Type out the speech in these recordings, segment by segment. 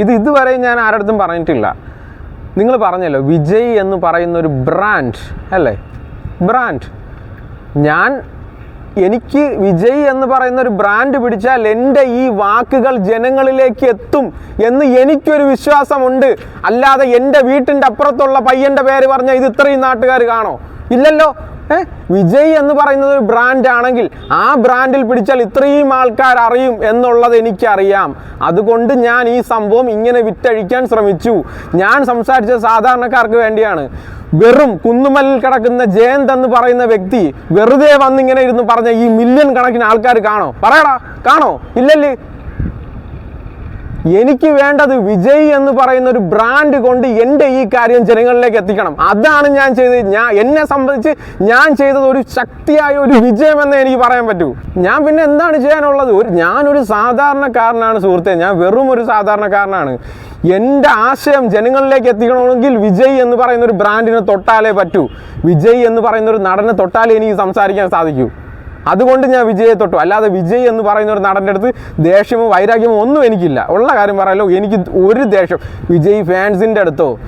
ഇത് ഇതുവരെ ഞാൻ ആരടുത്തും പറഞ്ഞിട്ടില്ല. നിങ്ങൾ പറഞ്ഞല്ലോ വിജയ് എന്ന് പറയുന്ന ഒരു ബ്രാൻഡ് അല്ലേ? ബ്രാൻഡ് ഞാൻ എനിക്ക് വിജയ് എന്ന് പറയുന്ന ഒരു ബ്രാൻഡ് പിടിച്ചാൽ എന്റെ ഈ വാക്കുകൾ ജനങ്ങളിലേക്ക് എത്തും എന്ന് എനിക്കൊരു വിശ്വാസമുണ്ട്. അല്ലാതെ എന്റെ വീട്ടിന്റെ അപ്പുറത്തുള്ള പയ്യന്റെ പേര് പറഞ്ഞാൽ ഇത് ഇത്രയും നാട്ടുകാർ കാണോ? ഇല്ലല്ലോ. വിജയ് എന്ന് പറയുന്നത് ഒരു ബ്രാൻഡ് ആണെങ്കിൽ ആ ബ്രാൻഡിൽ പിടിച്ചാൽ ഇത്രയും ആൾക്കാർ അറിയും എന്നുള്ളത് എനിക്കറിയാം. അതുകൊണ്ട് ഞാൻ ഈ സംഭവം ഇങ്ങനെ വിറ്റഴിക്കാൻ ശ്രമിച്ചു. ഞാൻ സംസാരിച്ച സാധാരണക്കാർക്ക് വേണ്ടിയാണ്. വെറും കുന്നുമല്ലിൽ കിടക്കുന്ന ജയന്ത് എന്ന് പറയുന്ന വ്യക്തി വെറുതെ വന്നിങ്ങനെ ഇരുന്ന് പറഞ്ഞ ഈ മില്യൺ കണക്കിന് ആൾക്കാർ കാണോ? പറയടാ കാണോ? ഇല്ലല്ലേ? എനിക്ക് വേണ്ടത് വിജയ് എന്ന് പറയുന്ന ഒരു ബ്രാൻഡ് കൊണ്ട് എന്റെ ഈ കാര്യം ജനങ്ങളിലേക്ക് എത്തിക്കണം. അതാണ് ഞാൻ ചെയ്തത്. ഞാൻ എന്നെ സംബന്ധിച്ച് ഞാൻ ചെയ്തത് ഒരു ശക്തിയായ ഒരു വിജയമെന്ന് എനിക്ക് പറയാൻ പറ്റൂ. ഞാൻ പിന്നെ എന്താണ് ചെയ്യാനുള്ളത്? ഒരു ഞാനൊരു സാധാരണക്കാരനാണ് സുഹൃത്തെ. ഞാൻ വെറും ഒരു സാധാരണക്കാരനാണ്. എന്റെ ആശയം ജനങ്ങളിലേക്ക് എത്തിക്കണമെങ്കിൽ വിജയ് എന്ന് പറയുന്ന ഒരു ബ്രാൻഡിനെ തൊട്ടാലേ പറ്റൂ. വിജയ് എന്ന് പറയുന്ന ഒരു നടനെ തൊട്ടാലേ എനിക്ക് സംസാരിക്കാൻ സാധിക്കൂ. അതുകൊണ്ട് ഞാൻ വിജയെ തൊട്ടു. അല്ലാതെ വിജയ് എന്ന് പറയുന്ന ഒരു നടന്റെ അടുത്ത് ദേഷ്യമോ വൈരാഗ്യമോ ഒന്നും എനിക്കില്ല. ഉള്ള കാര്യം പറയാലോ എനിക്ക് ഒരു ദേഷ്യം. വിജയ് ഫാൻസിന്റെ അടുത്തോ?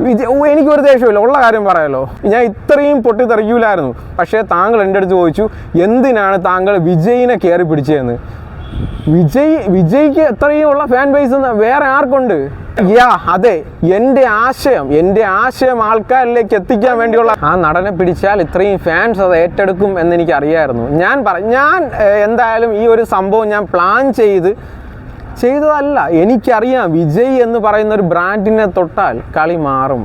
വിജയ് എനിക്കൊരു ദേഷ്യമില്ല. ഉള്ള കാര്യം പറയാലോ. ഞാൻ ഇത്രയും പൊട്ടിത്തെറിക്കൂലായിരുന്നു. പക്ഷേ താങ്കൾ എന്റെ അടുത്ത് ചോദിച്ചു എന്തിനാണ് താങ്കൾ വിജയിനെ കയറി പിടിച്ചതെന്ന്? വിജയ് വിജയ്ക്ക് എത്രയുമുള്ള ഫാൻ ബേസ് വേറെ ആർക്കുണ്ട്? യാ അതെ എന്റെ ആശയം എന്റെ ആശയം ആൾക്കാരിലേക്ക് എത്തിക്കാൻ വേണ്ടിയുള്ള ആ നടനെ പിടിച്ചാൽ ഇത്രയും ഫാൻസ് അത് ഏറ്റെടുക്കും എന്ന് എനിക്ക് അറിയായിരുന്നു ഞാൻ പറ ഞാൻ എന്തായാലും ഈ ഒരു സംഭവം ഞാൻ പ്ലാൻ ചെയ്ത് ചെയ്തതല്ല എനിക്കറിയാം വിജയ് എന്ന് പറയുന്ന ഒരു ബ്രാൻഡിനെ തൊട്ടാൽ കളി മാറും.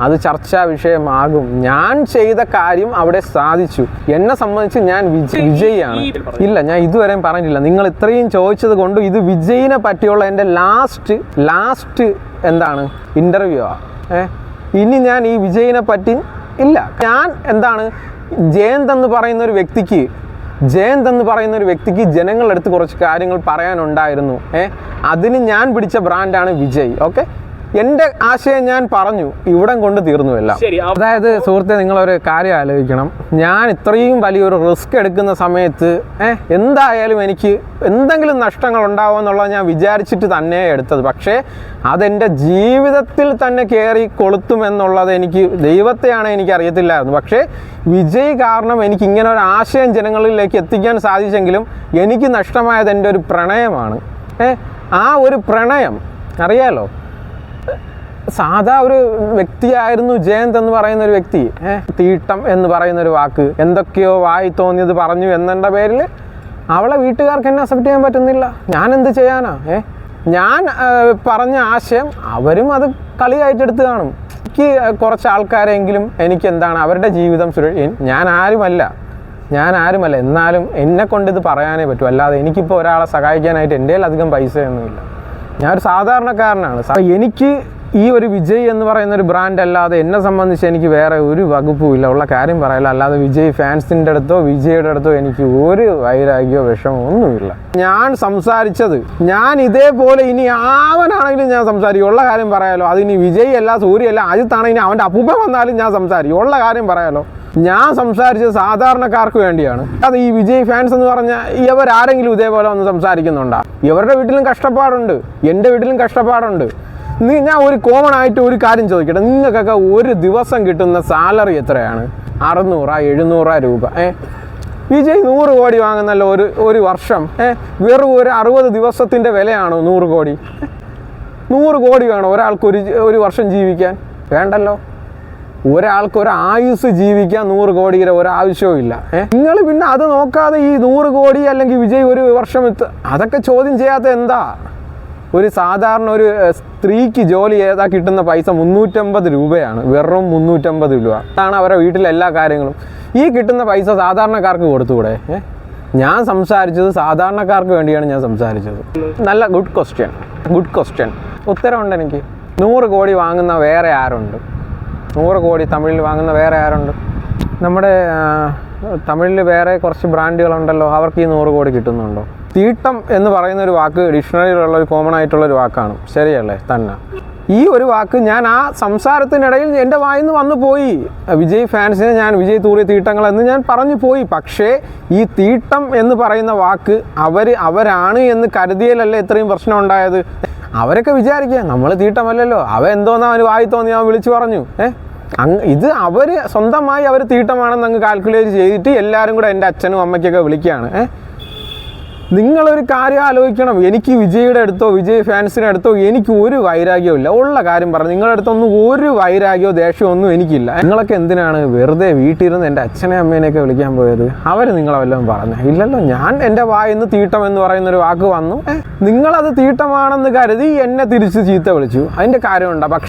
അത് ചർച്ചാ വിഷയമാകും. ഞാൻ ചെയ്ത കാര്യം അവിടെ സാധിച്ചു. എന്നെ സംബന്ധിച്ച് ഞാൻ വിജയ് വിജയിയാണ്. ഇല്ല ഞാൻ ഇതുവരെയും പറഞ്ഞില്ല. നിങ്ങൾ ഇത്രയും ചോദിച്ചത് കൊണ്ട് ഇത് വിജയിനെ പറ്റിയുള്ള എന്റെ ലാസ്റ്റ് ലാസ്റ്റ് എന്താണ്? ഇന്റർവ്യൂ ആ. ഇനി ഞാൻ ഈ വിജയിനെ പറ്റി ഇല്ല. ഞാൻ എന്താണ്? ജയന്ത് എന്ന് പറയുന്ന ഒരു വ്യക്തിക്ക് ജയന്ത് എന്ന് പറയുന്ന ഒരു വ്യക്തിക്ക് ജനങ്ങളുടെ അടുത്ത് കുറച്ച് കാര്യങ്ങൾ പറയാനുണ്ടായിരുന്നു. ഏ? അതിന് ഞാൻ പിടിച്ച ബ്രാൻഡാണ് വിജയ്. ഓക്കെ? എന്റെ ആശയം ഞാൻ പറഞ്ഞു ഇവിടം കൊണ്ട് തീർന്നുവല്ല ശരി, ആ- അതായത് സുഹൃത്തെ നിങ്ങളൊരു കാര്യം ആലോചിക്കണം. ഞാൻ ഇത്രയും വലിയൊരു റിസ്ക് എടുക്കുന്ന സമയത്ത് ഏഹ് എന്തായാലും എനിക്ക് എന്തെങ്കിലും നഷ്ടങ്ങൾ ഉണ്ടാവുമെന്നുള്ളത് ഞാൻ വിചാരിച്ചിട്ട് തന്നെ എടുത്തത്. പക്ഷേ അതെന്റെ ജീവിതത്തിൽ തന്നെ കയറി കൊളുത്തുമെന്നുള്ളത് എനിക്ക് ദൈവത്തെയാണ് എനിക്ക് അറിയത്തില്ലായിരുന്നു. പക്ഷേ വിജയ് കാരണം എനിക്ക് ഇങ്ങനെ ഒരു ആശയം ജനങ്ങളിലേക്ക് എത്തിക്കാൻ സാധിച്ചെങ്കിലും എനിക്ക് നഷ്ടമായത് എന്റെ ഒരു പ്രണയമാണ്. ഏഹ് ആ ഒരു പ്രണയം അറിയാലോ? സാധാ ഒരു വ്യക്തിയായിരുന്നു ജയന്ത് എന്ന് പറയുന്ന ഒരു വ്യക്തി. തീട്ടം എന്ന് പറയുന്ന ഒരു വാക്ക്. എന്തൊക്കെയോ വായി തോന്നിയത് പറഞ്ഞു എന്നുള്ള പേരിൽ അവളെ വീട്ടുകാർക്ക് എന്നെ അക്സെപ്റ്റ് ചെയ്യാൻ പറ്റുന്നില്ല. ഞാൻ എന്ത് ചെയ്യാനാ? ഏ? ഞാൻ പറഞ്ഞ ആശയം അവരും അത് കളിയായിട്ടെടുത്ത് കാണും. എനിക്ക് കുറച്ച് ആൾക്കാരെങ്കിലും എനിക്ക് എന്താണ് അവരുടെ ജീവിതം സുര ഞാൻ ആരുമല്ല. ഞാൻ ആരുമല്ല. എന്നാലും എന്നെ കൊണ്ട് ഇത് പറയാനേ പറ്റൂ. അല്ലാതെ എനിക്കിപ്പോൾ ഒരാളെ സഹായിക്കാനായിട്ട് എന്റെ അധികം പൈസയൊന്നുമില്ല. ഞാൻ ഒരു സാധാരണക്കാരനാണ്. എനിക്ക് ഈ ഒരു വിജയ് എന്ന് പറയുന്ന ഒരു ബ്രാൻഡ് അല്ലാതെ എന്നെ സംബന്ധിച്ച് എനിക്ക് വേറെ ഒരു വകുപ്പും ഇല്ല. ഉള്ള കാര്യം പറയില്ല. അല്ലാതെ വിജയ് ഫാൻസിന്റെ അടുത്തോ വിജയുടെ അടുത്തോ എനിക്ക് ഒരു വൈരാഗ്യോ വിഷമോ ഒന്നുമില്ല. ഞാൻ സംസാരിച്ചത് ഞാൻ ഇതേപോലെ ഇനി ആവനാണെങ്കിലും ഞാൻ സംസാരിക്കും. ഉള്ള കാര്യം പറയാലോ. അതിനി വിജയ് അല്ല സൂര്യ അല്ല അജിത്താണെങ്കിൽ അവന്റെ അപ്പൂപ്പ വന്നാലും ഞാൻ സംസാരിക്കും. ഉള്ള കാര്യം പറയാലോ. ഞാൻ സംസാരിച്ചത് സാധാരണക്കാർക്ക് വേണ്ടിയാണ്. അത് ഈ വിജയ് ഫാൻസ് എന്ന് പറഞ്ഞാൽ ഇവരാരെങ്കിലും ഇതേപോലെ ഒന്ന് സംസാരിക്കുന്നുണ്ടാ? ഇവരുടെ വീട്ടിലും കഷ്ടപ്പാടുണ്ട്. എന്റെ വീട്ടിലും കഷ്ടപ്പാടുണ്ട്. ഞാൻ ഒരു കോമൺ ആയിട്ട് ഒരു കാര്യം ചോദിക്കട്ടെ. നിങ്ങൾക്കൊക്കെ ഒരു ദിവസം കിട്ടുന്ന സാലറി എത്രയാണ്? അറുന്നൂറ എഴുന്നൂറ രൂപ. ഏ? വിജയ് നൂറ് കോടി വാങ്ങുന്നല്ലോ ഒരു ഒരു വർഷം. ഏ? വെറും ഒരു അറുപത് ദിവസത്തിന്റെ വിലയാണോ നൂറ് കോടി? നൂറ് കോടി വേണോ ഒരാൾക്ക് ഒരു ഒരു വർഷം ജീവിക്കാൻ? വേണ്ടല്ലോ. ഒരാൾക്ക് ഒരു ആയുസ് ജീവിക്കാൻ നൂറ് കോടിയുടെ ഒരാവശ്യവും ഇല്ല. നിങ്ങൾ പിന്നെ അത് നോക്കാതെ ഈ നൂറ് കോടി അല്ലെങ്കിൽ വിജയ് ഒരു വർഷം എത്ത അതൊക്കെ ചോദ്യം ചെയ്യാത്ത എന്താ? ഒരു സാധാരണ ഒരു സ്ത്രീക്ക് ജോലി ചെയ്താൽ കിട്ടുന്ന പൈസ മുന്നൂറ്റമ്പത് രൂപയാണ്. വെറും മുന്നൂറ്റമ്പത് രൂപ. അതാണ് അവരുടെ വീട്ടിലെ എല്ലാ കാര്യങ്ങളും. ഈ കിട്ടുന്ന പൈസ സാധാരണക്കാർക്ക് കൊടുത്തുകൂടെ? ഞാൻ സംസാരിച്ചത് സാധാരണക്കാർക്ക് വേണ്ടിയാണ് ഞാൻ സംസാരിച്ചത്. നല്ല ഗുഡ് ക്വസ്റ്റ്യൻ ഗുഡ് ക്വസ്റ്റ്യൻ ഉത്തരമുണ്ട് എനിക്ക്. നൂറ് കോടി വാങ്ങുന്ന വേറെ ആരുണ്ട്? നൂറ് കോടി തമിഴിൽ വാങ്ങുന്ന വേറെ ആരുണ്ട്? നമ്മുടെ തമിഴിൽ വേറെ കുറച്ച് ബ്രാൻഡുകളുണ്ടല്ലോ അവർക്ക് ഈ നൂറ് കോടി കിട്ടുന്നുണ്ടോ? തീട്ടം എന്ന് പറയുന്ന ഒരു വാക്ക് ഡിക്ഷണറിയിലുള്ള ഒരു കോമൺ ആയിട്ടുള്ള ഒരു വാക്കാണ്. ശരിയല്ലേ? തന്നെ. ഈ ഒരു വാക്ക് ഞാൻ ആ സംസാരത്തിനിടയിൽ എന്റെ വായിൽ നിന്ന് വന്നു പോയി. വിജയ് ഫാൻസിനെ ഞാൻ വിജയ് തൂറിയ തീട്ടങ്ങൾ എന്ന് ഞാൻ പറഞ്ഞു പോയി. പക്ഷേ ഈ തീട്ടം എന്ന് പറയുന്ന വാക്ക് അവർ അവരാണ് എന്ന് കരുതിയാലല്ലേ ഇത്രയും പ്രശ്നം ഉണ്ടായത്? അവരൊക്കെ വിചാരിക്കുക നമ്മൾ തീട്ടമല്ലല്ലോ. അവ എന്തോന്നാ അവന് വായി തോന്നി അവൻ വിളിച്ചു പറഞ്ഞു. ഏ? അങ്ങ് ഇത് അവർ സ്വന്തമായി അവർ തീട്ടമാണെന്ന് അങ്ങ് കാൽക്കുലേറ്റ് ചെയ്തിട്ട് എല്ലാവരും കൂടെ എന്റെ അച്ഛനും അമ്മയ്ക്കൊക്കെ വിളിക്കുകയാണ്. നിങ്ങളൊരു കാര്യം ആലോചിക്കണം. എനിക്ക് വിജയുടെ അടുത്തോ വിജയ് ഫാൻസിന്റെ അടുത്തോ എനിക്ക് ഒരു വൈരാഗ്യവും ഇല്ല. ഉള്ള കാര്യം പറഞ്ഞു. നിങ്ങളുടെ അടുത്തൊന്നും ഒരു വൈരാഗ്യമോ ദേഷ്യമോ ഒന്നും എനിക്കില്ല. നിങ്ങളൊക്കെ എന്തിനാണ് വെറുതെ വീട്ടിലിരുന്ന് എന്റെ അച്ഛനെ അമ്മേനെയൊക്കെ വിളിക്കാൻ പോയത്? അവർ നിങ്ങളെ വല്ലതും പറഞ്ഞു? ഇല്ലല്ലോ ഞാൻ എന്റെ വായിന്ന് തീട്ടം എന്ന് പറയുന്ന ഒരു വാക്ക് വന്നു. നിങ്ങളത് തീട്ടമാണെന്ന് കരുതി എന്നെ തിരിച്ച് ചീത്ത വിളിച്ചു. അതിന്റെ കാര്യമുണ്ടോ. പക്ഷേ